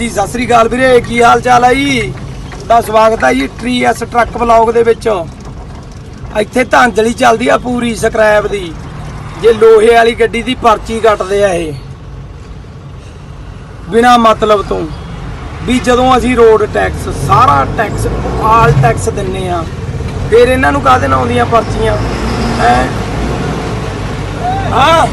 ਹਾਂਜੀ, ਸਤਿ ਸ੍ਰੀ ਅਕਾਲ ਵੀਰੇ, ਕੀ ਹਾਲ ਚਾਲ ਹੈ ਜੀ? ਤੁਹਾਡਾ ਸਵਾਗਤ ਹੈ ਜੀ ਟਰੀ ਐਸ ਟਰੱਕ ਬਲੌਗ ਦੇ ਵਿੱਚ। ਇੱਥੇ ਧਾਂਜਲੀ ਚੱਲਦੀ ਆ ਪੂਰੀ ਸਕ੍ਰੈਪ ਦੀ। ਜੇ ਲੋਹੇ ਵਾਲੀ ਗੱਡੀ ਦੀ ਪਰਚੀ ਕੱਟਦੇ ਆ ਇਹ। ਬਿਨਾ ਮਤਲਬ ਤੋਂ। ਵੀ ਜਦੋਂ ਅਸੀਂ ਰੋਡ ਟੈਕਸ, ਸਾਰਾ ਟੈਕਸ, ਆਲ ਟੈਕਸ ਦਿੰਨੇ ਆ, ਫਿਰ ਇਹਨਾਂ ਨੂੰ ਕਾਹਦੇ ਨਾਲ ਆਉਂਦੀਆਂ ਪਰਚੀਆਂ? ਹਾਂ।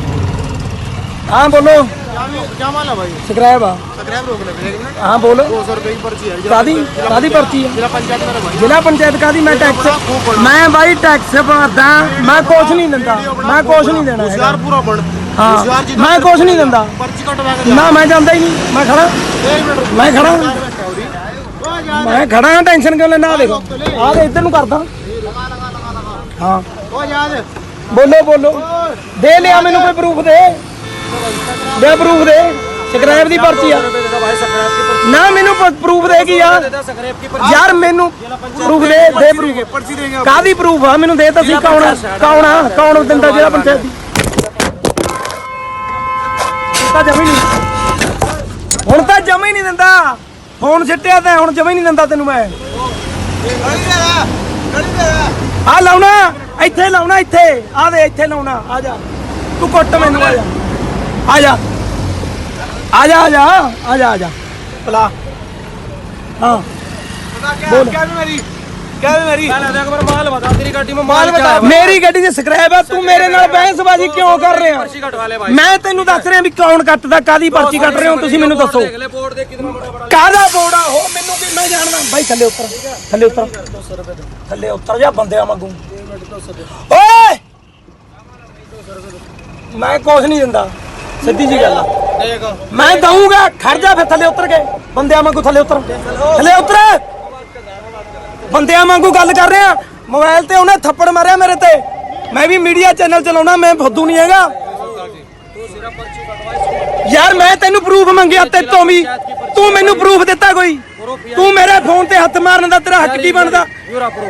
ਹਾਂ, ਬੋਲੋ। क्या माल है भाई ਸਕ੍ਰੈਪ ਆ सब्सक्राइब रोक ले एक मिनट ਹਾਂ ਬੋਲ दो सौ रुपए की पर्ची है ਕਾਦੀ ਕਾਦੀ ਪਰਚੀ ਆ जिला पंचायत में भाई ਜ਼ਿਲ੍ਹਾ ਪੰਚਾਇਤ ਕਾਦੀ ਮੈਂ ਟੈਕਸ ਮੈਂ ਬਾਈ ਟੈਕਸ ਭਰਦਾ ਮੈਂ ਕੁਛ ਨਹੀਂ ਦਿੰਦਾ ਮੈਂ ਕੁਛ ਨਹੀਂ ਦੇਣਾ ਹੈਗਾ होशियार पूरा बन ਹਾਂ होशियार जितना ਮੈਂ ਕੁਛ ਨਹੀਂ ਦਿੰਦਾ पर्ची कटवा के ਨਾ ਮੈਂ ਜਾਂਦਾ ਹੀ ਨਹੀਂ ਮੈਂ ਖੜਾ एक मिनट ਮੈਂ ਖੜਾ ओ जा ਮੈਂ ਖੜਾ ਹਾਂ ਟੈਨਸ਼ਨ ਕਿਉਂ ਲੈਣਾ ਆ ਦੇਖ ਆ ਦੇ ਇੱਧਰ ਨੂੰ ਕਰਦਾ ਹਾਂ ओ जा दे ਬੋਲੋ ਬੋਲੋ ਦੇ ਲਿਆ ਮੈਨੂੰ ਕੋਈ ਪ੍ਰੂਫ ਦੇ ਦੇ ਪ੍ਰੂਫ ਦੇ। ਸਕ੍ਰੈਪ ਦੀ ਪਰਚੀ ਆ। ਨਾ, ਮੈਨੂੰ ਪ੍ਰੂਫ ਦੇ ਕੀ ਆ? ਯਾਰ, ਮੈਨੂੰ ਪ੍ਰੂਫ ਦੇ ਦੇ ਪ੍ਰੂਫ ਕਾਦੀ ਪ੍ਰੂਫ ਆ? ਮੈਨੂੰ ਦੇ ਤਾਂ ਸੀ, ਕੌਣ ਕੌਣ ਆ? ਕੌਣ ਦਿੰਦਾ ਜਿਹੜਾ ਪੰਚਾਇਤ ਦੀ? ਹੁਣ ਤਾਂ ਜਮੀ ਨਹੀਂ ਦਿੰਦਾ। ਫੋਨ ਸਿੱਟਿਆ ਤਾਂ, ਹੁਣ ਜਮੀ ਨਹੀਂ ਦਿੰਦਾ ਤੈਨੂੰ ਮੈਂ। ਆ ਲਾਉਣਾ, ਇੱਥੇ ਲਾਉਣਾ ਇੱਥੇ। ਆ ਦੇ, ਇੱਥੇ ਲਾਉਣਾ। ਆ ਜਾ। ਤੂੰ ਕੁੱਟ ਮੈਨੂੰ, ਆ ਜਾ। ਆ ਜਾ ਆ ਜਾ ਆ ਜਾ ਆ ਜਾ ਆ ਜਾ ਪਲਾ ਹਾਂ ਬੋਲ ਕਹਿ ਮੇਰੀ? ਕਹਿ ਮੇਰੀ ਮੇਰੀ ਗੱਡੀ 'ਚ ਸਕ੍ਰੈਪ ਆ ਤੂੰ ਮੇਰੇ ਨਾਲ ਬਹਿਸਬਾਜ਼ੀ ਕਿਉਂ ਕਰ ਰਿਹਾ? ਮੈਂ ਤੈਨੂੰ ਦੱਸ ਰਿਹਾ ਵੀ ਕੌਣ ਕੱਟਦਾ ਕਾਦੀ ਪਰਚੀ ਕੱਟ ਰਹੇ ਹੋ ਤੁਸੀਂ ਮੈਨੂੰ ਦੱਸੋ। ਕਾਦਾ ਬੋੜਾ ਹੋ ਮੈਨੂੰ ਕਿ ਜਾਣਦਾ। ਬਾਈ ਥੱਲੇ ਉੱਤਰ ਥੱਲੇ ਉੱਤਰ। ਥੱਲੇ ਉੱਤਰ ਜਾ ਬੰਦਿਆਂ ਵਾਂਗੂ। ਓਏ! ਮੈਂ ਕੁਛ ਨਹੀਂ ਦਿੰਦਾ। ਸਿੱਧੀ ਜੀ ਗੱਲ ਆ। ਮੈਂ ਦਊਂਗਾ, ਖੜ ਜਾ ਫਿਰ ਥੱਲੇ ਉਤਰ ਕੇ। ਬੰਦਿਆਂ ਵਾਂਗੂ ਥੱਲੇ ਉਤਰ। ਥੱਲੇ ਉਤਰ। ਬੰਦਿਆਂ ਵਾਂਗੂ ਗੱਲ ਕਰ ਰਿਹਾ। ਮੋਬਾਈਲ ਤੇ ਉਹਨੇ ਥੱਪੜ ਮਾਰਿਆ ਮੇਰੇ ਤੇ। ਮੈਂ ਵੀ ਮੀਡੀਆ ਚੈਨਲ ਚਲਾਉਣਾ, ਮੈਂ ਫੁੱਦੂ ਨਹੀਂ ਹੈਗਾ। ਯਾਰ, ਮੈਂ ਤੈਨੂੰ ਪ੍ਰੂਫ ਮੰਗਿਆ ਤੇ ਤੋਂ ਵੀ। ਤੂੰ ਮੈਨੂੰ ਪ੍ਰੂਫ ਦਿੱਤਾ ਕੋਈ? ਤੂੰ ਮੇਰੇ ਫੋਨ ਤੇ ਹੱਥ ਮਾਰਨ ਦਾ ਤੇਰਾ ਹੱਕ ਕੀ ਬਣਦਾ?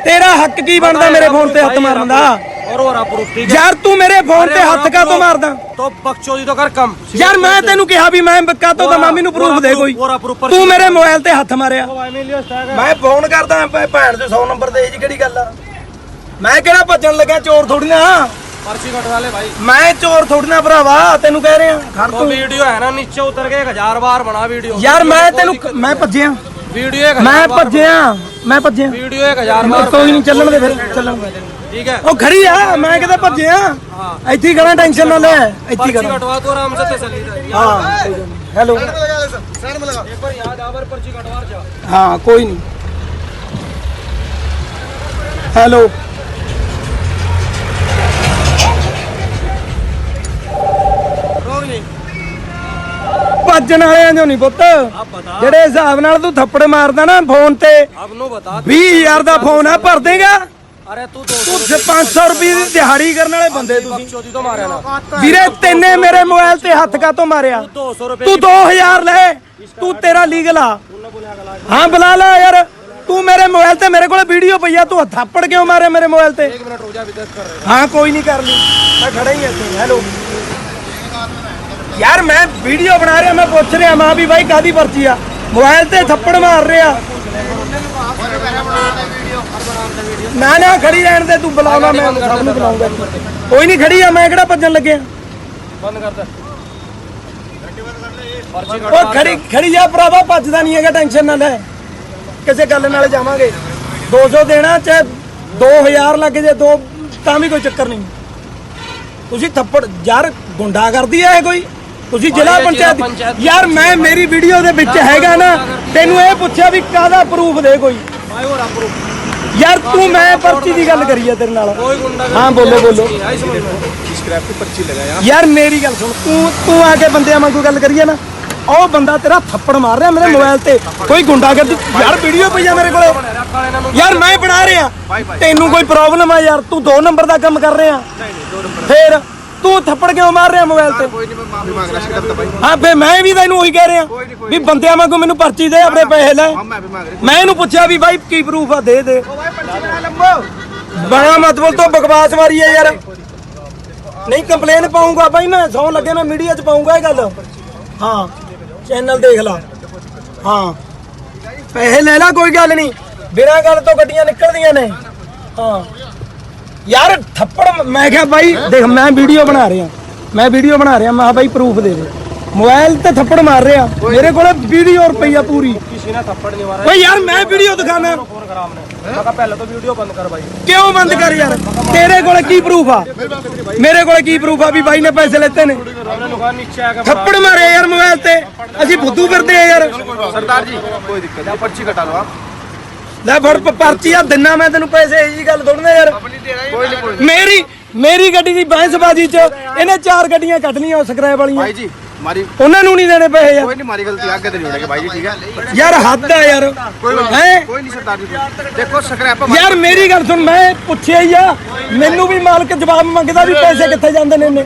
ਤੇਰਾ ਹੱਕ ਕੀ ਬਣਦਾ ਮੇਰੇ ਫੋਨ ਤੇ ਹੱਥ ਮਾਰਨ ਦਾ? और और प्रूफ ठीक ਯਾਰ ਤੂੰ ਮੇਰੇ ਫੋਨ ਤੇ ਹੱਥ ਕਾ ਤੋਂ ਮਾਰਦਾ तो बकचोदी तो कर कम ਯਾਰ ਮੈਂ ਤੈਨੂੰ ਕਿਹਾ ਵੀ ਮੈਂ ਕਾ ਤੋਂ ਦਮਾ ਮੈਨੂੰ ਪ੍ਰੂਫ ਦੇ ਕੋਈ पूरा proof पर ਤੂੰ ਮੇਰੇ ਮੋਬਾਈਲ ਤੇ ਹੱਥ ਮਾਰਿਆ भाई मिलियो स्टैग ਮੈਂ ਫੋਨ ਕਰਦਾ ਭੈ- ਭੈਣ ਦੇ 100 ਨੰਬਰ ਦੇ ਜੀ ਕਿਹੜੀ ਗੱਲ ਆ ਮੈਂ ਕਿਹੜਾ ਭੱਜਣ ਲੱਗਾ ਚੋਰ ਥੋੜੀ ਨਾ पर्ची कटवा ले भाई ਮੈਂ ਚੋਰ ਥੋੜੀ ਨਾ ਭਰਾਵਾ ਤੈਨੂੰ ਕਹਿ ਰਿਹਾ ਖੜ तो ਤੂੰ वीडियो है ना नीचे उतर के एक हजार बार बना वीडियो ਯਾਰ ਮੈਂ ਤੈਨੂੰ ਮੈਂ ਭੱਜਿਆ ਵੀਡੀਓ 1000 ਮੈਂ ਭੱਜਿਆ ਮੈਂ ਭੱਜਿਆ। ਵੀਡੀਓ 1000 ਮੈਂ ਕੋਈ ਨਹੀਂ ਚੱਲਣ ਦੇ ਫਿਰ ਚੱਲਣ ਠੀਕ ਹੈ। ਉਹ ਖੜੀ ਆ ਮੈਂ ਕਿਤੇ ਭੱਜਿਆ। ਇੱਥੇ ਕਰਾਂ ਟੈਨਸ਼ਨ ਨਾ ਲੈ ਇੱਥੇ ਕਰਾਂ ਕਟਵਾ ਤੋ ਆਰਾਮ ਸੇ ਤਸੱਲੀ ਦਾ ਹਾਂ ਹੈਲੋ ਸਾਈਡ ਮੇ ਇੱਕ ਵਾਰ ਯਾਦ ਆਵਰ ਪਰਚੀ ਕਟਵਾ ਜਾ। ਹਾਂ ਕੋਈ ਨਹੀਂ ਹੈਲੋ ਵੱਜਣ ਵਾਲਿਆਂ ਜੋ ਨਹੀਂ ਪੁੱਤ। ਜਿਹੜੇ ਹਿਸਾਬ ਨਾਲ ਤੂੰ ਥੱਪੜ ਮਾਰਦਾ ਨਾ ਫੋਨ ਤੇ ਆਪ ਨੂੰ ਬਤਾ 20000 ਦਾ ਫੋਨ ਆ ਭਰ ਦੇਗਾ। ਅਰੇ ਤੂੰ 500 ਰੁਪਏ ਦੀ ਦਿਹਾੜੀ ਕਰਨ ਵਾਲੇ ਬੰਦੇ ਤੁਸੀਂ। ਵੀਰੇ ਤੈਨੇ ਮੇਰੇ ਮੋਬਾਈਲ ਤੇ ਹੱਥ ਕਾ ਤੋਂ ਮਾਰਿਆ? ਤੂੰ 2000 ਲੈ। ਤੂੰ ਤੇਰਾ ਲੀਗਲ ਆ। ਹਾਂ ਬੁਲਾ ਲੈ ਯਾਰ। ਤੂੰ ਮੇਰੇ ਮੋਬਾਈਲ ਤੇ ਮੇਰੇ ਕੋਲ ਵੀਡੀਓ ਪਈ ਆ। ਤੂੰ ਥਾਪੜ ਕਿਉਂ ਮਾਰਿਆ ਮੇਰੇ ਮੋਬਾਈਲ ਤੇ? ਹਾਂ। ਕੋਈ ਨਹੀਂ ਕਰ ਲਈ। ਮੈਂ ਖੜਾ ਹੀ ਇੱਥੇ। ਹੈਲੋ ਯਾਰ ਮੈਂ ਵੀਡੀਓ ਬਣਾ ਰਿਹਾ ਮੈਂ ਪੁੱਛ ਰਿਹਾ ਮਾਂ ਵੀ ਬਾਈ ਕਾਦੀ ਪਰਚੀ ਆ? ਮੋਬਾਈਲ ਤੇ ਥੱਪੜ ਮਾਰ ਰਿਹਾ। ਨਾ ਨਾ ਖੜੀ ਰਹਿਣ ਦੇ ਤੂੰ ਬੁਲਾਉਣਾ ਮੈਂ ਸਭ ਬੁਲਾਉਂਗਾ। ਕੋਈ ਨਹੀਂ ਖੜੀ ਆ ਮੈਂ ਕਿਹੜਾ ਭੱਜਣ ਲੱਗਿਆ? ਬੰਦ ਕਰਦਾ ਖੜੀ ਜਾ ਭਰਾਵਾ ਭੱਜਦਾ ਨਹੀਂ ਹੈਗਾ ਟੈਨਸ਼ਨ ਨਾ ਲੈ। ਕਿਸੇ ਗੱਲ ਨਾਲ ਜਾਵਾਂਗੇ। 200 ਦੇਣਾ ਚਾਹੇ 2000 ਲੱਗ ਜੇ ਦੋ ਤਾਂ ਵੀ ਕੋਈ ਚੱਕਰ ਨਹੀਂ। ਤੁਸੀਂ ਥੱਪੜ ਯਾਰ ਗੁੰਡਾ ਕਰਦੀ ਐ ਕੋਈ? ਤੁਸੀਂ ਜ਼ਿਲ੍ਹਾ ਪੰਚਾਇਤ ਯਾਰ ਮੈਂ ਮੇਰੀ ਵੀਡੀਓ ਦੇ ਵਿੱਚ ਹੈਗਾ ਨਾ ਤੈਨੂੰ ਇਹ ਪੁੱਛਿਆ ਵੀ ਕਾਹਦਾ ਪ੍ਰੂਫ ਦੇ ਕੋਈ? ਯਾਰ ਤੂੰ ਮੈਂ ਪਰਚੀ ਦੀ ਗੱਲ ਕਰੀ ਆ ਤੇਰੇ ਨਾਲ। ਹਾਂ ਬੋਲੋ ਬੋਲੋ। ਯਾਰ ਮੇਰੀ ਗੱਲ ਸੁਣ ਤੂੰ ਤੂੰ ਆ ਕੇ ਬੰਦਿਆਂ ਵਾਂਗੂ ਗੱਲ ਕਰੀਏ ਨਾ ਉਹ ਬੰਦਾ ਤੇਰਾ ਥੱਪੜ ਮਾਰ ਰਿਹਾ ਮੇਰੇ ਮੋਬਾਈਲ ਤੇ। ਕੋਈ ਗੁੰਡਾਗਰਦੀ ਯਾਰ ਵੀਡੀਓ ਪਈ ਆ ਮੇਰੇ ਕੋਲ। ਯਾਰ ਮੈਂ ਬਣਾ ਰਿਹਾ। ਤੈਨੂੰ ਕੋਈ ਪ੍ਰੋਬਲਮ ਆ ਯਾਰ ਤੂੰ ਦੋ ਨੰਬਰ ਦਾ ਕੰਮ ਕਰ ਰਿਹਾ। ਫੇਰ ਤੂੰ ਥੱਪੜ ਕਿਉਂ ਮਾਰ ਰਿਹਾ ਮੋਬਾਈਲ ਤੇ? ਕੋਈ ਨਹੀਂ ਮੈਂ ਮਾਫੀ ਮੰਗ ਰਿਹਾ ਸੀ ਕਰਤਾ ਬਾਈ ਹਾਂ ਫੇ ਮੈਂ ਵੀ ਤੈਨੂੰ ਉਹੀ ਕਹਿ ਰਿਹਾ ਵੀ ਬੰਦਿਆਂ ਵਾਂਗੂ ਮੈਨੂੰ ਪਰਚੀ ਦੇ ਆਪਣੇ ਪੈਸੇ ਲੈ। ਮੈਂ ਇਹਨੂੰ ਪੁੱਛਿਆ ਵੀ ਬਾਈ ਕੀ ਪ੍ਰੂਫ ਆ ਦੇ ਦੇ। ਬੜਾ ਮਤਲਬ ਤੋਂ ਬਕਵਾਸ ਮਾਰੀ ਆ ਯਾਰ। ਨਹੀਂ ਕੰਪਲੇਨ ਪਾਉਂਗਾ ਬਾਈ ਮੈਂ ਸੌ ਲੱਗੇ ਮੈਂ ਮੀਡੀਆ 'ਚ ਪਾਉਂਗਾ ਇਹ ਗੱਲ। ਹਾਂ ਚੈਨਲ ਦੇਖ ਲਾ। ਹਾਂ। ਪੈਸੇ ਲੈ ਲੈ ਕੋਈ ਗੱਲ ਨਹੀਂ ਬਿਨਾਂ ਗੱਲ ਤੋਂ ਗੱਡੀਆਂ ਨਿਕਲਦੀਆਂ ਨੇ। ਹਾਂ। ਯਾਰ ਥੱਪੜ ਮੈਂ ਕਿਹਾ ਬਾਈ ਦੇਖ ਮੈਂ ਵੀਡੀਓ ਬਣਾ ਰਿਹਾ। ਮੈਂ ਵੀਡੀਓ ਬਣਾ ਰਿਹਾ ਮੈਂ ਬਾਈ ਪ੍ਰੂਫ ਦੇ ਦੇ। ਮੋਬਾਈਲ ਤੇ ਥੱਪੜ ਮਾਰ ਰਿਹਾ। ਮੇਰੇ ਕੋਲ ਵੀਡੀਓ ਰੁਪਈਆ ਪੂਰੀ। ਕਿਸੇ ਨੇ ਥੱਪੜ ਨਹੀਂ ਮਾਰਿਆ। ਓਏ ਯਾਰ ਮੈਂ ਵੀਡੀਓ ਦਿਖਾਣਾ। ਕਿਉਂ ਬੰਦ ਕਰ ਯਾਰ? ਤੇਰੇ ਕੋਲ ਕੀ ਪ੍ਰੂਫ ਆ? ਮੇਰੇ ਕੋਲ ਕੀ ਪ੍ਰੂਫ ਆ ਵੀ ਬਾਈ ਨੇ ਪੈਸੇ ਲੈਤੇ ਨੇ? ਥੱਪੜ ਮਾਰਿਆ ਯਾਰ ਮੋਬਾਈਲ ਤੇ। ਅਸੀਂ ਬੁੱਧੂ ਫਿਰਦੇ ਆ ਯਾਰ। ਸਰਦਾਰ ਜੀ ਕੋਈ ਦਿੱਕਤ ਨਹੀਂ। ਪਰਚੀ ਕਟਾ ਲਓ ਲੈ ਫੜ ਪਰਚੀ ਆ ਦਿਨਾ ਮੈਂ ਤੈਨੂੰ ਪੈਸੇ ਇਹ ਗੱਲ ਥੋੜਨਾ ਯਾਰ। ਮੇਰੀ ਮੇਰੀ ਗੱਡੀ ਦੀ ਬੈਂਸਬਾਜੀ ਚ ਇਹਨੇ ਚਾਰ ਗੱਡੀਆਂ ਕੱਢ ਲਈਆਂ ਸਕ੍ਰੈਪ ਵਾਲੀਆਂ। ਭਾਈ ਜੀ ਮਾਰੀ ਉਹਨਾਂ ਨੂੰ ਨਹੀਂ ਦੇਣੇ ਪੈਸੇ ਯਾਰ। ਕੋਈ ਨਹੀਂ ਮਾਰੀ ਗਲਤੀ ਅੱਗੇ ਤੇ ਨਹੀਂ ਹੋਣਗੇ ਭਾਈ ਜੀ ਠੀਕ ਹੈ ਯਾਰ ਹੱਦ ਆ ਯਾਰ। ਹੈ? ਕੋਈ ਨਹੀਂ ਸਰਦਾਰ ਜੀ ਦੇਖੋ ਸਕ੍ਰੈਪ ਯਾਰ ਮੇਰੀ ਗੱਲ ਸੁਣ ਮੈਂ ਪੁੱਛਿਆ ਹੀ ਆ। ਮੈਨੂੰ ਵੀ ਮਾਲਕ ਜਵਾਬ ਮੰਗਦਾ ਵੀ ਪੈਸੇ ਕਿੱਥੇ ਜਾਂਦੇ ਨੇ ਇਹਨੇ।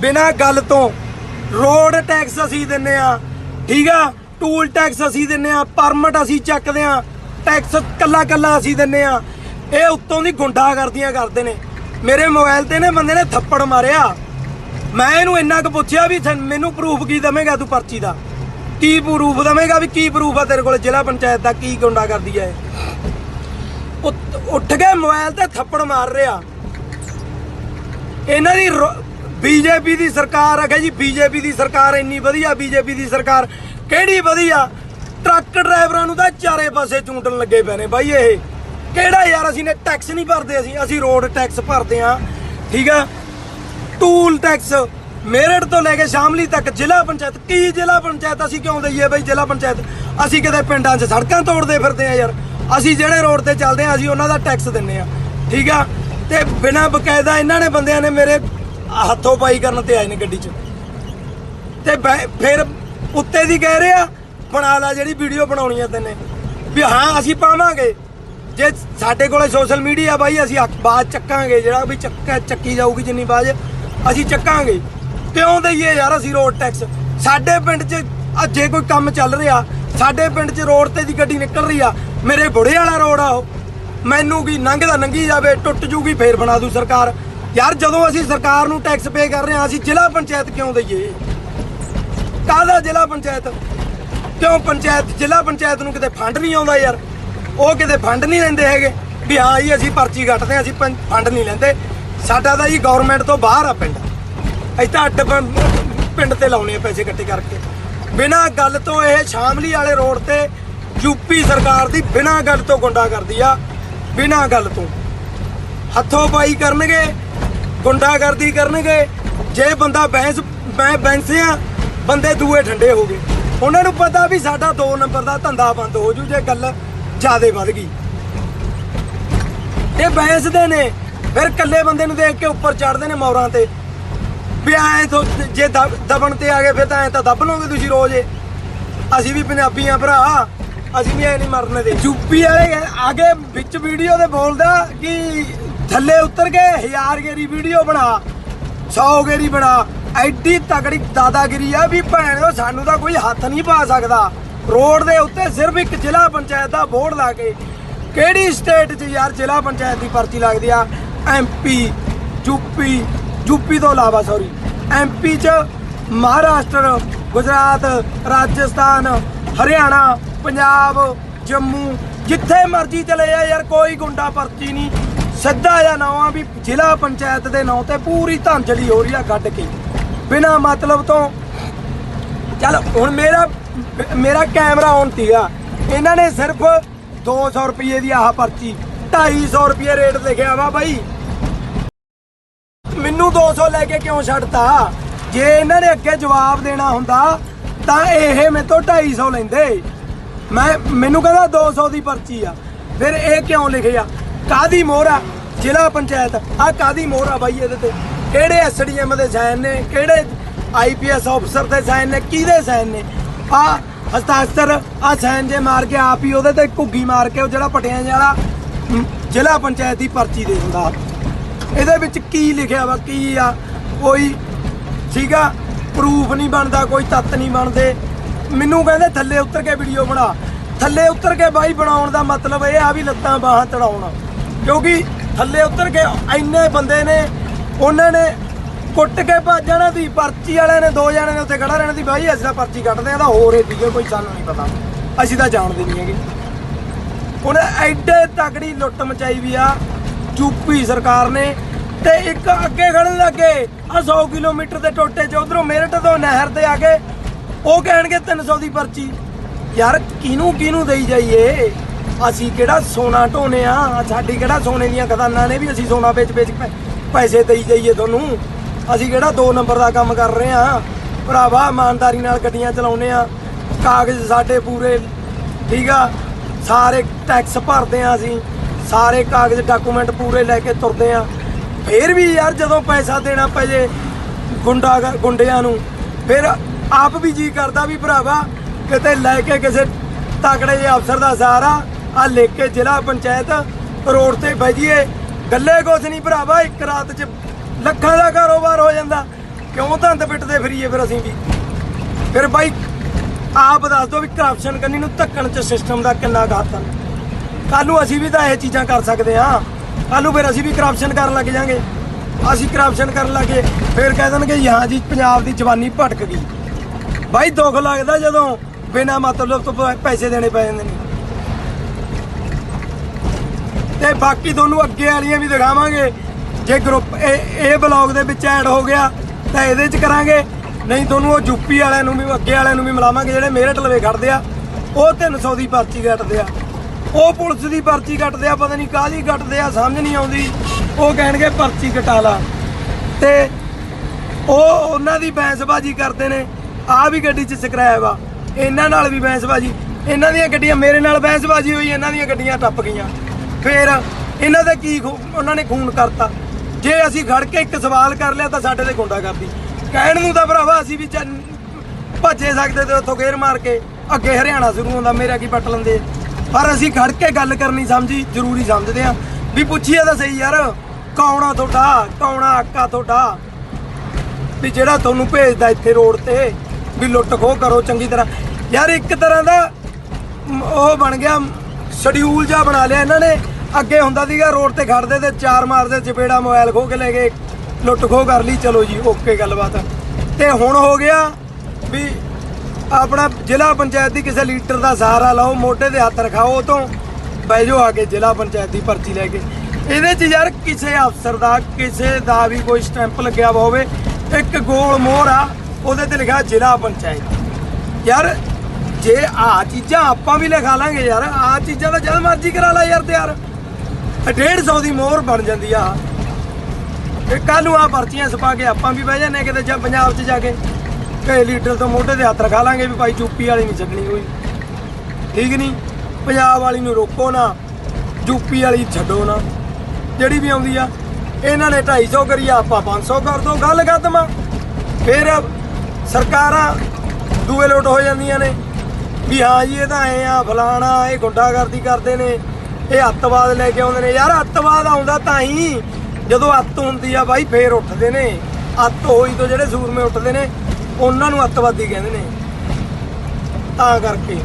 ਬਿਨਾਂ ਗੱਲ ਤੋਂ ਰੋਡ ਟੈਕਸ ਅਸੀਂ ਦਿੰਨੇ ਆ, ਠੀਕ ਆ? ਟੂਲ ਟੈਕਸ ਅਸੀਂ ਦਿੰਨੇ ਆ, ਪਰਮਿਟ ਅਸੀਂ ਚੱਕਦੇ ਆ, ਟੈਕਸ ਕੱਲਾ ਕੱਲਾ ਅਸੀਂ ਦਿੰਨੇ ਆ। ਇਹ ਉੱਤੋਂ ਦੀ ਗੁੰਡਾ ਕਰਦੀਆਂ ਕਰਦੇ ਨੇ। ਮੇਰੇ ਮੋਬਾਈਲ ਤੇ ਨੇ ਬੰਦੇ ਨੇ ਥੱਪੜ ਮਾਰਿਆ। ਮੈਂ ਇਹਨੂੰ ਇੰਨਾ ਕੁ ਪੁੱਛਿਆ ਵੀ ਮੈਨੂੰ ਪ੍ਰੂਫ ਕੀ ਦਵੇਂਗਾ ਤੂੰ ਪਰਚੀ ਦਾ? ਕੀ ਪ੍ਰੂਫ ਦਵੇਂਗਾ ਵੀ ਕੀ ਪ੍ਰੂਫ ਆ ਤੇਰੇ ਕੋਲ ਜ਼ਿਲ੍ਹਾ ਪੰਚਾਇਤ ਦਾ? ਕੀ ਗੁੰਡਾ ਕਰਦੀ ਹੈ ਇਹ? ਉੱਠ ਕੇ ਮੋਬਾਈਲ ਤੇ ਥੱਪੜ ਮਾਰ ਰਿਹਾ। ਇਹਨਾਂ ਦੀ ਬੀਜੇਪੀ ਦੀ ਸਰਕਾਰ ਹੈ ਜੀ ਬੀਜੇਪੀ ਦੀ ਸਰਕਾਰ ਇੰਨੀ ਵਧੀਆ, ਬੀਜੇਪੀ ਦੀ ਸਰਕਾਰ ਕਿਹੜੀ ਵਧੀਆ? ਟਰੱਕ ਡਰਾਈਵਰਾਂ ਨੂੰ ਤਾਂ ਚਾਰੇ ਪਾਸੇ ਚੂੰਟਣ ਲੱਗੇ ਪਏ ਨੇ ਬਾਈ ਇਹ। ਕਿਹੜਾ ਯਾਰ, ਅਸੀਂ ਨੇ ਟੈਕਸ ਨਹੀਂ ਭਰਦੇ, ਅਸੀਂ ਅਸੀਂ ਰੋਡ ਟੈਕਸ ਭਰਦੇ ਆ ਠੀਕ ਆ? ਟੂਲ ਟੈਕਸ ਮੇਰਠ ਤੋਂ ਲੈ ਕੇ ਸ਼ਾਮਲੀ ਤੱਕ ਜ਼ਿਲ੍ਹਾ ਪੰਚਾਇਤ, ਕੀ ਜ਼ਿਲ੍ਹਾ ਪੰਚਾਇਤ ਅਸੀਂ ਕਿਉਂ ਦਈਏ ਬਈ ਜ਼ਿਲ੍ਹਾ ਪੰਚਾਇਤ? ਅਸੀਂ ਕਿਤੇ ਪਿੰਡਾਂ 'ਚ ਸੜਕਾਂ ਤੋੜਦੇ ਫਿਰਦੇ ਆ ਯਾਰ। ਅਸੀਂ ਜਿਹੜੇ ਰੋਡ ਤੇ ਚੱਲਦੇ ਆ ਅਸੀਂ ਉਹਨਾਂ ਦਾ ਟੈਕਸ ਦਿੰਨੇ ਆ ਠੀਕ ਆ? ਤੇ ਬਿਨਾਂ ਬਕਾਇਦਾ ਇਹਨਾਂ ਨੇ ਬੰਦਿਆਂ ਨੇ ਮੇਰੇ ਹੱਥੋਂ ਪਾਈ ਕਰਨ ਤੇ ਆਏ ਨੇ ਗੱਡੀ 'ਚ। ਤੇ ਬੈ- ਫਿਰ ਉੱਤੇ ਦੀ ਕਹਿ ਰਹੇ ਆ, ਬਣਾ ਲਾ ਜਿਹੜੀ ਵੀਡੀਓ ਬਣਾਉਣੀ ਆ ਤੈਨੇ। ਵੀ ਹਾਂ, ਅਸੀਂ ਪਾਵਾਂਗੇ। ਜੇ ਸਾਡੇ ਕੋਲੇ ਸੋਸ਼ਲ ਮੀਡੀਆ ਬਾਈ, ਅਸੀਂ ਬਾਜ਼ ਚੱਕਾਂਗੇ। ਜਿਹੜਾ ਵੀ ਚੱਕਾ, ਚੱਕੀ ਜਾਊਗੀ ਜਿੰਨੀ ਬਾਜ਼ ਅਸੀਂ ਚੱਕਾਂਗੇ। ਕਿਉਂ ਦਈਏ ਯਾਰ ਅਸੀਂ ਰੋਡ ਟੈਕਸ ਸਾਡੇ ਪਿੰਡ 'ਚ ਅੱਜ ਜੇ ਕੋਈ ਕੰਮ ਚੱਲ ਰਿਹਾ। ਸਾਡੇ ਪਿੰਡ 'ਚ ਰੋਡ ਤੇ ਦੀ ਗੱਡੀ ਨਿਕਲ ਰਹੀ ਆ। ਮੇਰੇ ਬੁੜੇ ਵਾਲਾ ਰੋਡ ਆ ਉਹ। ਮੈਨੂੰ ਕੀ ਲੰਘਦਾ ਲੰਘੀ ਜਾਵੇ, ਟੁੱਟ ਜੂਗੀ, ਫੇਰ ਬਣਾ ਦੂ ਸਰਕਾਰ। ਯਾਰ ਜਦੋਂ ਅਸੀਂ ਸਰਕਾਰ ਨੂੰ ਟੈਕਸ ਪੇ ਕਰ ਰਹੇ ਹਾਂ, ਅਸੀਂ ਜ਼ਿਲ੍ਹਾ ਪੰਚਾਇਤ ਕਿਉਂ ਦਈਏ? ਕਾਹਦਾ ਜ਼ਿਲ੍ਹਾ ਪੰਚਾਇਤ? ਕਿਉਂ ਪੰਚਾਇਤ, ਜ਼ਿਲ੍ਹਾ ਪੰਚਾਇਤ ਨੂੰ ਕਿਤੇ ਫੰਡ ਨਹੀਂ ਆਉਂਦਾ ਯਾਰ? ਉਹ ਕਿਤੇ ਫੰਡ ਨਹੀਂ ਲੈਂਦੇ ਹੈਗੇ। ਵੀ ਹਾਂ ਜੀ, ਅਸੀਂ ਪਰਚੀ ਕੱਟਦੇ ਹਾਂ, ਅਸੀਂ ਪੰ- ਫੰਡ ਨਹੀਂ ਲੈਂਦੇ। ਸਾਡਾ ਤਾਂ ਜੀ ਗਵਰਨਮੈਂਟ ਤੋਂ ਬਾਹਰ ਆ ਪਿੰਡ। ਅਸੀਂ ਤਾਂ ਅੱਡ ਪਿੰਡ ਤੇ ਲਾਉਣੇ ਆ ਪੈਸੇ ਇਕੱਠੇ ਕਰਕੇ। ਬਿਨਾਂ ਗੱਲ ਤੋਂ ਇਹ ਸ਼ਾਮਲੀ ਵਾਲੇ ਰੋਡ ਤੇ ਯੂਪੀ ਸਰਕਾਰ ਦੀ ਬਿਨਾਂ ਗੱਲ ਤੋਂ ਗੁੰਡਾ ਕਰਦੀ ਆ। ਬਿਨਾਂ ਗੱਲ ਤੋਂ। ਹੱਥੋਂ ਪਾਈ ਕਰਨਗੇ, ਗੁੰਡਾਗਰਦੀ ਕਰਨਗੇ। ਜੇ ਬੰਦਾ ਬੈਂਸ ਮੈਂ ਬੈਂਸਿਆ ਬੰਦੇ ਦੂਏ ਠੰਡੇ ਹੋ ਗਏ। ਉਹਨਾਂ ਨੂੰ ਪਤਾ ਵੀ ਸਾਡਾ 2 ਨੰਬਰ ਦਾ ਧੰਦਾ ਬੰਦ ਹੋ ਜੂ, ਜੇ ਗੱਲ ਜ਼ਿਆਦੇ ਵੱਧ ਗਈ। ਇਹ ਬੈਂਸਦੇ ਨੇ, ਫਿਰ ਇਕੱਲੇ ਬੰਦੇ ਨੂੰ ਦੇਖ ਕੇ ਉੱਪਰ ਚੜਦੇ ਨੇ ਮੌਰਾਂ ਤੇ। ਵੀ ਐ ਤੋਂ ਜੇ ਦਬ- ਦਬਣ ਤੇ ਆ ਗਏ, ਫਿਰ ਤਾਂ ਐ ਤਾਂ ਦੱਬ ਲਓਗੇ ਤੁਸੀਂ ਰੋਜ਼ ਅਸੀਂ ਵੀ ਪੰਜਾਬੀ ਆ ਭਰਾ, ਅਸੀਂ ਵੀ ਐ ਨਹੀਂ ਮਰਨ ਦੇ। ਯੂਪੀ ਵਾਲੇ ਆਗੇ ਵਿੱਚ ਵੀਡੀਓ ਦੇ ਬੋਲਦਾ ਕਿ ਥੱਲੇ ਉਤਰ ਕੇ ਹਜ਼ਾਰ ਗੇਰੀ ਵੀਡੀਓ ਬਣਾ 100 ਗੇਰੀ ਬਣਾ। ਐਡੀ ਤਗੜੀ ਦਾਦਾਗਿਰੀ ਆ ਵੀ ਭੈਣੋ, ਸਾਨੂੰ ਤਾਂ ਕੋਈ ਹੱਥ ਨਹੀਂ ਪਾ ਸਕਦਾ। ਰੋਡ ਦੇ ਉੱਤੇ ਸਿਰਫ ਇੱਕ ਜ਼ਿਲ੍ਹਾ ਪੰਚਾਇਤ ਦਾ ਬੋਰਡ ਲਾ ਕੇ, ਕਿਹੜੀ ਸਟੇਟ 'ਚ ਯਾਰ ਜ਼ਿਲ੍ਹਾ ਪੰਚਾਇਤ ਦੀ ਪਰਚੀ ਲੱਗਦੀ ਆ? ਐਮਪੀ ਯੂਪੀ ਯੂਪੀ ਤੋਂ ਇਲਾਵਾ ਸੌਰੀ ਐਮਪੀ 'ਚ ਮਹਾਰਾਸ਼ਟਰ, ਗੁਜਰਾਤ, ਰਾਜਸਥਾਨ, ਹਰਿਆਣਾ, ਪੰਜਾਬ, ਜੰਮੂ, ਜਿੱਥੇ ਮਰਜ਼ੀ ਚਲੇ ਜਾ ਯਾਰ, ਕੋਈ ਗੁੰਡਾ ਪਰਚੀ ਨਹੀਂ। ਸਿੱਧਾ ਜਾਂ ਨਵਾਂ ਵੀ ਜ਼ਿਲ੍ਹਾ ਪੰਚਾਇਤ ਦੇ ਨਾਂ ਤੇ ਪੂਰੀ ਧਾਂਜਲੀ ਹੋ ਰਹੀ ਆ ਕੱਢ ਕੇ। ਬਿਨਾ ਮਤਲਬ ਤੋਂ। ਚੱਲ, ਹੁਣ ਮੇਰਾ ਮੇਰਾ ਕੈਮਰਾ ਔਨ ਸੀਗਾ ਇਹਨਾਂ ਨੇ ਸਿਰਫ 200 ਰੁਪਏ ਦੀ ਆਹ ਪਰਚੀ 250 ਰੁਪਏ ਰੇਟ ਲਿਖਿਆ ਵਾ ਬਾਈ। ਮੈਨੂੰ 200 ਲੈ ਕੇ ਕਿਉਂ ਛੱਡਤਾ? ਜੇ ਇਹਨਾਂ ਨੇ ਅੱਗੇ ਜਵਾਬ ਦੇਣਾ ਹੁੰਦਾ, ਤਾਂ ਇਹ ਮੇਰੇ ਤੋਂ 250 ਲੈਂਦੇ। ਮੈਂ, ਮੈਨੂੰ ਕਹਿੰਦਾ 200 ਦੀ ਪਰਚੀ ਆ। ਫਿਰ ਇਹ ਕਿਉਂ ਲਿਖਿਆ? ਕਾਦੀ ਮੋਹਰਾ ਜ਼ਿਲ੍ਹਾ ਪੰਚਾਇਤ। ਆ ਕਾਦੀ ਮੋਹਰਾ ਬਾਈ ਇਹਦੇ ਤੇ? ਕਿਹੜੇ ਐਸਡੀਐਮ ਦੇ ਸਾਈਨ ਨੇ? ਕਿਹੜੇ ਆਈਪੀਐਸ ਅਫਸਰ ਦੇ ਸਾਈਨ ਨੇ? ਕਿਹਦੇ ਸਾਈਨ ਨੇ? ਆ ਹਸਤਾਖਰ, ਆ ਸਾਈਨ ਜੇ ਮਾਰ ਕੇ ਆਪ ਹੀ ਉਹਦੇ ਤੇ ਘੁੱਗੀ ਮਾਰ ਕੇ ਉਹ ਜਿਹੜਾ ਪਟਿਆਂ ਵਾਲਾ ਜ਼ਿਲ੍ਹਾ ਪੰਚਾਇਤ ਦੀ ਪਰਚੀ ਦੇ ਦਿੰਦਾ। ਇਹਦੇ ਵਿੱਚ ਕੀ ਲਿਖਿਆ ਵਾ, ਕੀ ਆ? ਕੋਈ ਸੀਗਾ ਪ੍ਰੂਫ ਨਹੀਂ ਬਣਦਾ, ਕੋਈ ਤੱਤ ਨਹੀਂ ਬਣਦੇ। ਮੈਨੂੰ ਕਹਿੰਦੇ ਥੱਲੇ ਉਤਰ ਕੇ ਵੀਡੀਓ ਬਣਾ। ਥੱਲੇ ਉਤਰ ਕੇ ਬਾਈ ਬਣਾਉਣ ਦਾ ਮਤਲਬ ਇਹ ਆ ਵੀ ਲੱਤਾਂ ਬਾਹਾਂ ਚੜਾਉਣ। ਕਿਉਂਕਿ ਥੱਲੇ ਉਤਰ ਕੇ ਇੰਨੇ ਬੰਦੇ ਨੇ, ਉਹਨਾਂ ਨੇ ਕੁੱਟ ਕੇ ਭੱਜ ਜਾਣਾ ਦੀ ਪਰਚੀ ਵਾਲਿਆਂ ਨੇ, ਦੋ ਜਣੇ ਨੇ ਉੱਥੇ ਖੜਾ ਰਹਿਣਾ ਦੀ ਬਾਈ ਅਸੀਂ ਤਾਂ ਪਰਚੀ ਕੱਟਦੇ ਆ, ਤਾਂ ਹੋਰ ਇਹ ਸੀਗੇ ਕੋਈ ਸਾਨੂੰ ਨਹੀਂ ਪਤਾ। ਅਸੀਂ ਤਾਂ ਜਾਣਦੇ ਨਹੀਂ ਹੈਗੇ। ਹੁਣ ਐਡੇ ਤਕੜੀ ਲੁੱਟ ਮਚਾਈ ਵੀ ਆ ਯੂਪੀ ਸਰਕਾਰ ਨੇ, ਤੇ ਇੱਕ ਅੱਗੇ ਖੜਨ ਲੱਗੇ ਆ 100 ਕਿਲੋਮੀਟਰ ਦੇ ਟੋਟੇ ਚ ਉਧਰੋਂ ਮੇਰਠ ਤੋਂ ਨਹਿਰ ਤੇ ਆ ਕੇ, ਉਹ ਕਹਿਣਗੇ 300 ਦੀ ਪਰਚੀ। ਯਾਰ ਕਿਹਨੂੰ ਕਿਹਨੂੰ ਦੇਈ ਜਾਈਏ? ਅਸੀਂ ਕਿਹੜਾ ਸੋਨਾ ਢੋਨੇ ਆ? ਸਾਡੀ ਕਿਹੜਾ ਸੋਨੇ ਦੀਆਂ ਖਜ਼ਾਨਾਂ ਨੇ ਵੀ ਅਸੀਂ ਸੋਨਾ ਵੇਚ ਵੇਚ ਪੈ- ਪੈਸੇ ਦੇਈ ਜਾਈਏ ਤੁਹਾਨੂੰ। ਅਸੀਂ ਕਿਹੜਾ ਦੋ ਨੰਬਰ ਦਾ ਕੰਮ ਕਰ ਰਹੇ ਆ? ਭਰਾਵਾ, ਇਮਾਨਦਾਰੀ ਨਾਲ ਗੱਡੀਆਂ ਚਲਾਉਨੇ ਆ। ਕਾਗਜ਼ ਸਾਡੇ ਪੂਰੇ, ਠੀਕ ਆ? ਸਾਰੇ ਟੈਕਸ ਭਰਦੇ ਆ ਅਸੀਂ। ਸਾਰੇ ਕਾਗਜ਼ ਡਾਕੂਮੈਂਟ ਪੂਰੇ ਲੈ ਕੇ ਤੁਰਦੇ ਆ। ਫੇਰ ਵੀ ਯਾਰ ਜਦੋਂ ਪੈਸਾ ਦੇਣਾ ਪੈ ਜੇ ਗੁੰਡਾ ਗੁੰਡਿਆਂ ਨੂੰ, ਫਿਰ ਆਪ ਵੀ ਜੀ ਕਰਦਾ ਵੀ ਭਰਾਵਾ, ਕਿਤੇ ਲੈ ਕੇ ਕਿਸੇ ਤਕੜੇ ਜਿਹੇ ਅਫਸਰ ਦਾ ਸਹਾਰਾ ਆ ਲੈ ਕੇ ਜ਼ਿਲ੍ਹਾ ਪੰਚਾਇਤ ਰੋਡ ਤੇ ਭਜੀਏ ਗੱਲੇ ਕੁਛ ਨਹੀਂ ਭਰਾਵਾ, ਇੱਕ ਰਾਤ 'ਚ ਲੱਖਾਂ ਦਾ ਕਾਰੋਬਾਰ ਹੋ ਜਾਂਦਾ। ਕਿਉਂ ਧੰਦ ਪਿੱਟਦੇ ਫਿਰੀਏ ਫਿਰ ਅਸੀਂ ਵੀ? ਫਿਰ ਬਾਈ, ਆਪ ਦੱਸ ਦਿਓ ਵੀ ਕਰਪਸ਼ਨ ਕਰਨੀ ਨੂੰ ਧੱਕਣ ਚ ਸਿਸਟਮ ਦਾ ਕਿੰਨਾ ਘਾਤ ਹੈ ਕੱਲ ਨੂੰ ਅਸੀਂ ਵੀ ਤਾਂ ਇਹ ਚੀਜ਼ਾਂ ਕਰ ਸਕਦੇ ਹਾਂ। ਕੱਲ ਨੂੰ ਫਿਰ ਅਸੀਂ ਵੀ ਕਰਪਸ਼ਨ ਕਰਨ ਲੱਗ ਜਾਾਂਗੇ। ਅਸੀਂ ਕਰਪਸ਼ਨ ਕਰਨ ਲੱਗੇ, ਫਿਰ ਕਹਿ ਦੇਣਗੇ ਹਾਂ ਜੀ, ਪੰਜਾਬ ਦੀ ਜਵਾਨੀ ਭਟਕ ਗਈ। ਬਾਈ ਦੁੱਖ ਲੱਗਦਾ ਜਦੋਂ ਬਿਨਾ ਮਤਲਬ ਤੋਂ ਪੈਸੇ ਦੇਣੇ ਪੈ ਜਾਂਦੇ ਨੇ। ਤੇ ਬਾਕੀ ਤੁਹਾਨੂੰ ਅੱਗੇ ਵਾਲੀਆਂ ਵੀ ਦਿਖਾਵਾਂਗੇ। ਜੇ ਗਰੁੱਪ ਇਹ ਇਹ ਬਲੌਗ ਦੇ ਵਿੱਚ ਐਡ ਹੋ ਗਿਆ, ਤਾਂ ਇਹਦੇ 'ਚ ਕਰਾਂਗੇ। ਨਹੀਂ, ਤੁਹਾਨੂੰ ਉਹ ਯੂਪੀ ਵਾਲਿਆਂ ਨੂੰ ਵੀ, ਅੱਗੇ ਵਾਲਿਆਂ ਨੂੰ ਵੀ ਮਿਲਾਵਾਂਗੇ, ਜਿਹੜੇ ਮੇਰੇ ਟਲਵੇ ਖੜਦੇ ਆ। ਉਹ 300 ਦੀ ਪਰਚੀ ਕੱਟਦੇ ਆ। ਉਹ ਪੁਲਿਸ ਦੀ ਪਰਚੀ ਕੱਟਦੇ ਆ, ਪਤਾ ਨਹੀਂ ਕਾਹਦੀ ਕੱਟਦੇ ਆ, ਸਮਝ ਨਹੀਂ ਆਉਂਦੀ। ਉਹ ਕਹਿਣਗੇ ਪਰਚੀ ਕਟਾ ਲਾ ਤੇ ਉਹ ਉਹਨਾਂ ਦੀ ਬੈਂਸਬਾਜੀ ਕਰਦੇ ਨੇ। ਆ ਵੀ ਗੱਡੀ 'ਚ ਸਕ੍ਰੈਪ ਆ। ਇਹਨਾਂ ਨਾਲ ਵੀ ਬੈਂਸਬਾਜੀ ਇਹਨਾਂ ਦੀਆਂ ਗੱਡੀਆਂ ਮੇਰੇ ਨਾਲ ਬੈਂਸਬਾਜੀ ਹੋਈ, ਇਹਨਾਂ ਦੀਆਂ ਗੱਡੀਆਂ ਟੱਪ ਗਈਆਂ। ਫਿਰ ਇਹਨਾਂ ਦਾ ਕੀ ਖੂ- ਉਹਨਾਂ ਨੇ ਖੂਨ ਕਰਤਾ। ਜੇ ਅਸੀਂ ਖੜ ਕੇ ਇੱਕ ਸਵਾਲ ਕਰ ਲਿਆ ਤਾਂ ਸਾਡੇ ਤੇ ਗੁੰਡਾ ਕਰਦੀ ਕਹਿਣ ਨੂੰ ਤਾਂ ਭਰਾਵਾ ਅਸੀਂ ਵੀ ਚੱਲ- ਭੱਜੇ ਸਕਦੇ ਤੇ ਉੱਥੋਂ ਗੇਰ ਮਾਰ ਕੇ ਅੱਗੇ ਹਰਿਆਣਾ ਸ਼ੁਰੂ ਹੁੰਦਾ ਮੇਰਾ ਕੀ ਪੱਟ ਲੈਂਦੇ। ਪਰ ਅਸੀਂ ਖੜ ਕੇ ਗੱਲ ਕਰਨੀ ਸਮਝੀ ਜ਼ਰੂਰੀ ਸਮਝਦੇ ਆ ਵੀ ਪੁੱਛੀਏ ਤਾਂ ਸਹੀ ਯਾਰ ਕੌਣਾ ਤੁਹਾਡਾ? ਕੌਣਾ ਆ ਆਕਾ ਤੁਹਾਡਾ? ਵੀ ਜਿਹੜਾ ਤੁਹਾਨੂੰ ਭੇਜਦਾ ਇੱਥੇ ਰੋਡ ਤੇ ਵੀ ਲੁੱਟ ਖੋਹ ਕਰੋ ਚੰਗੀ ਤਰ੍ਹਾਂ। ਯਾਰ ਇੱਕ ਤਰ੍ਹਾਂ ਦਾ ਮ, ਉਹ ਬਣ ਗਿਆ ਸ਼ਡਿਊਲ ਜਿਹਾ ਬਣਾ ਲਿਆ ਇਹਨਾਂ ਨੇ। ਅੱਗੇ ਹੁੰਦਾ ਸੀਗਾ, ਰੋਡ ਤੇ ਖੜਦੇ ਤੇ ਚਾਰ ਮਾਰਦੇ ਚਪੇੜਾ ਮੋਬਾਈਲ ਖੋਹ ਕੇ ਲੈ ਗਏ, ਲੁੱਟ ਖੋਹ ਕਰ ਲਈ, ਚਲੋ ਜੀ, ਓਕੇ ਗੱਲਬਾਤ। ਤੇ ਹੁਣ ਹੋ ਗਿਆ ਵੀ ਆਪਣਾ ਜ਼ਿਲ੍ਹਾ ਪੰਚਾਇਤ ਦੀ ਕਿਸੇ ਲੀਡਰ ਦਾ ਸਹਾਰਾ ਲਓ, ਮੋਢੇ ਦੇ ਹੱਥ ਰਖਾਓ, ਉਹ ਤੋਂ ਬਹਿ ਜਾਓ ਆ ਕੇ ਜ਼ਿਲ੍ਹਾ ਪੰਚਾਇਤ ਦੀ ਪਰਚੀ ਲੈ ਕੇ। ਇਹਦੇ 'ਚ ਯਾਰ ਕਿਸੇ ਅਫਸਰ ਦਾ, ਕਿਸੇ ਦਾ ਵੀ ਕੋਈ ਸਟੈਂਪ ਲੱਗਿਆ ਹੋਵੇ, ਇੱਕ ਗੋਲ ਮੋਹਰ ਆ, ਉਹਦੇ ਤੇ ਲਿਖਿਆ ਜ਼ਿਲ੍ਹਾ ਪੰਚਾਇਤ। ਯਾਰ, ਜੇ ਆ ਚੀਜ਼ਾਂ ਆਪਾਂ ਵੀ ਲਿਖਾ ਲਾਂਗੇ ਯਾਰ ਆ ਚੀਜ਼ਾਂ ਤਾਂ ਜਦ ਮਰਜ਼ੀ ਕਰਾ ਲਾ ਯਾਰ ਤੇ ਯਾਰ 150 ਦੀ ਮੋਹਰ ਬਣ ਜਾਂਦੀ ਆ। ਤੇ ਕੱਲ ਨੂੰ ਆ ਪਰਚੀਆਂ ਛਪਾ ਕੇ ਆਪਾਂ ਵੀ ਬਹਿ ਜਾਂਦੇ ਕਿਤੇ ਜਾਂ ਪੰਜਾਬ 'ਚ ਜਾ ਕੇ। ਕਈ ਲੀਡਰ ਤੋਂ ਮੋਢੇ ਤੇ ਹੱਥ ਰਖਾ ਲਾਂਗੇ ਵੀ ਭਾਈ ਯੂਪੀ ਵਾਲੀ ਨਹੀਂ ਛੱਡਣੀ ਕੋਈ। ਠੀਕ ਨਹੀਂ ਪੰਜਾਬ ਵਾਲੀ ਨੂੰ ਰੋਕੋ ਨਾ। ਯੂਪੀ ਵਾਲੀ ਛੱਡੋ ਨਾ। ਜਿਹੜੀ ਵੀ ਆਉਂਦੀ ਆ ਇਹਨਾਂ ਨੇ 250 ਕਰੀ ਆ, ਆਪਾਂ 500 ਕਰ ਦੋ ਗੱਲ ਖਤਮ ਆ। ਫਿਰ ਸਰਕਾਰਾਂ ਦੂਏ ਲੋਟ ਹੋ ਜਾਂਦੀਆਂ ਨੇ। ਵੀ ਹਾਂ ਜੀ ਇਹ ਤਾਂ ਐ ਆ ਫਲਾਣਾ ਇਹ ਗੁੰਡਾਗਰਦੀ ਕਰਦੇ ਨੇ। ਇਹ ਅੱਤਵਾਦ ਲੈ ਕੇ ਆਉਂਦੇ ਨੇ। ਯਾਰ ਅੱਤਵਾਦ ਆਉਂਦਾ ਤਾਂ ਹੀ ਜਦੋਂ ਅੱਤ ਹੁੰਦੀ ਆ ਬਾਈ, ਫੇਰ ਉੱਠਦੇ ਨੇ। ਅੱਤ ਹੋਈ ਤੋਂ ਜਿਹੜੇ ਸੂਰਮੇ ਉੱਠਦੇ ਨੇ, ਉਹਨਾਂ ਨੂੰ ਅੱਤਵਾਦੀ ਕਹਿੰਦੇ ਨੇ। ਤਾਂ ਕਰਕੇ।